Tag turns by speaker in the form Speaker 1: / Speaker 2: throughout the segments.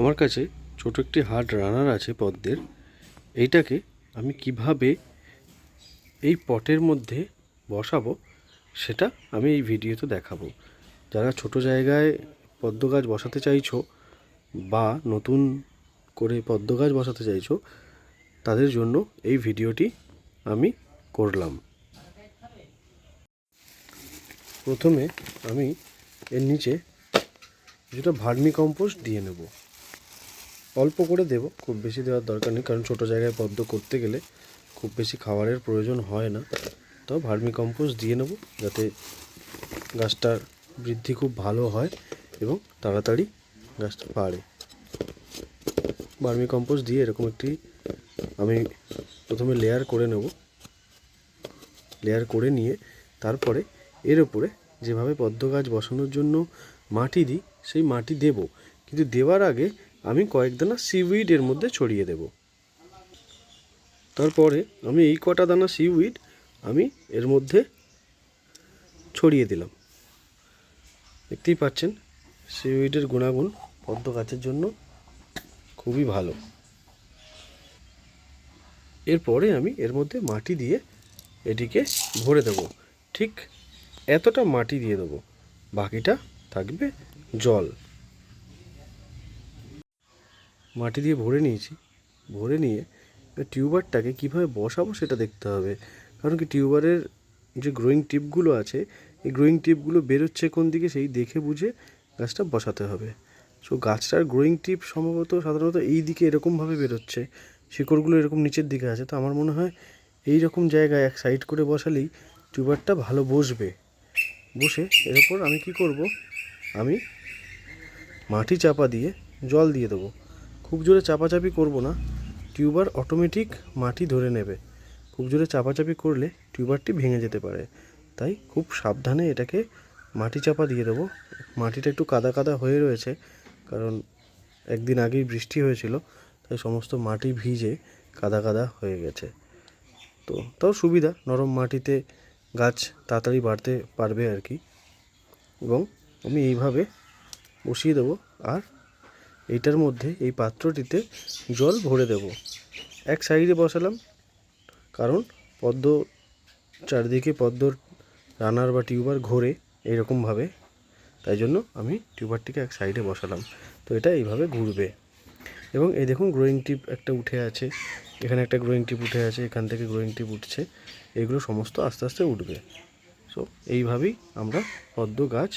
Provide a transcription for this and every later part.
Speaker 1: আমার কাছে ছোট একটি হার্ড রানার আছে পদ্মের। এইটাকে আমি কীভাবে এই পটের মধ্যে বসাবো সেটা আমি এই ভিডিওতে দেখাবো। যারা ছোট জায়গায় পদ্ম গাছ বসাতে চাইছো বা নতুন করে পদ্ম গাছ বসাতে চাইছো, তাদের জন্য এই ভিডিওটি আমি করলাম। প্রথমে আমি এর নিচে কিছুটা ভার্মি কম্পোস্ট দিয়ে নেব। অল্প করে দেব, খুব বেশি দেওয়ার দরকার নেই, কারণ ছোটো জায়গায় পদ্ম করতে গেলে খুব বেশি খাবারের প্রয়োজন হয় না। তো ভার্মি কম্পোস্ট দিয়ে নেব, যাতে গাছটার বৃদ্ধি খুব ভালো হয় এবং তাড়াতাড়ি গাছটা বাড়ে ভার্মি কম্পোস্ট দিয়ে এরকম একটি আমি প্রথমে লেয়ার করে নেব। লেয়ার করে নিয়ে তারপরে এর উপরে যেভাবে পদ্ম গাছ বসানোর জন্য মাটি দিই, সেই মাটি দেব। কিন্তু দেওয়ার আগে আমি কয়েক দানা সিউইড এর মধ্যে ছড়িয়ে দেব। তারপরে আমি এই কটা দানা সিউইড আমি এর মধ্যে ছড়িয়ে দিলাম। দেখতেই পাচ্ছেন সিউইডের গুণাগুণ পদ্ম গাছের জন্য খুবই ভালো। এরপরে আমি এর মধ্যে মাটি দিয়ে এটিকে ভরে দেব। ঠিক এতটা মাটি দিয়ে দেবো। বাকিটা থাকবে জল। মাটি দিয়ে ভরে নিয়েছি। ভরে নিয়ে টিউবারটাকে কীভাবে বসাবো সেটা দেখতে হবে। কারণ কি টিউবারের যে গ্রোয়িং টিপগুলো আছে, এই গ্রোয়িং টিপগুলো বেরোচ্ছে কোন দিকে সেই দেখে বুঝে গাছটা বসাতে হবে। সো গাছটার গ্রোয়িং টিপ সম্ভবত সাধারণত এই দিকে এরকমভাবে বেরোচ্ছে। শিকড়গুলো এরকম নিচের দিকে আছে। তো আমার মনে হয় এই রকম জায়গায় এক সাইড করে বসালেই টিউবারটা ভালো বসবে। বসে এর ওপর আমি কি করব? আমি মাটি চাপা দিয়ে জল দিয়ে দেবো। খুব জোরে চাপাচাপি করব না। টিউবার অটোমেটিক মাটি ধরে নেবে। খুব জোরে চাপাচাপি করলে টিউবারটি ভেঙে যেতে পারে। তাই খুব সাবধানে এটাকে মাটি চাপা দিয়ে দেবো। মাটিটা একটু কাদা কাদা হয়ে রয়েছে, কারণ একদিন আগেই বৃষ্টি হয়েছিল, তাই সমস্ত মাটি ভিজে কাদা কাদা হয়ে গেছে। তো তাও সুবিধা, নরম মাটিতে গাছ তাড়াতাড়ি বাড়তে পারবে আর কি। এবং আমি এইভাবে বসিয়ে দেবো। আর এইটার মধ্যে এই পাত্রটিতে জল ভরে দেব। এক সাইডে বসালাম, কারণ পদ্ম চারিদিকে পদ্মর রানার বা টিউবার ঘোরে এইরকমভাবে তাই জন্য আমি টিউবারটিকে এক সাইডে বসালাম। তো এটা এইভাবে ঘুরবে। এবং এই দেখুন গ্রোয়িং টিপ একটা উঠে আছে। এখানে একটা গ্রোয়িং টিপ উঠে আছে, এখান থেকে গ্রোয়িং টিপ উঠছে। এগুলো সমস্ত আস্তে আস্তে উঠবে। সো এইভাবেই আমরা পদ্ম গাছ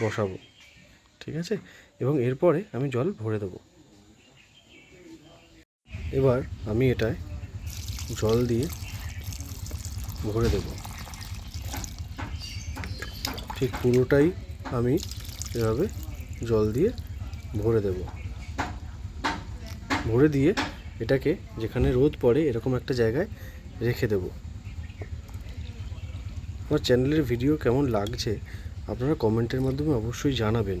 Speaker 1: বসাবো। ঠিক আছে? এবং এরপরে আমি জল ভরে দেবো। এবার আমি এটায় জল দিয়ে ভরে দেব। ঠিক পুরোটাই আমি এভাবে জল দিয়ে ভরে দেব। ভরে দিয়ে এটাকে যেখানে রোদ পড়ে এরকম একটা জায়গায় রেখে দেব। আমার চ্যানেলের ভিডিও কেমন লাগছে আপনারা কমেন্টের মাধ্যমে অবশ্যই জানাবেন।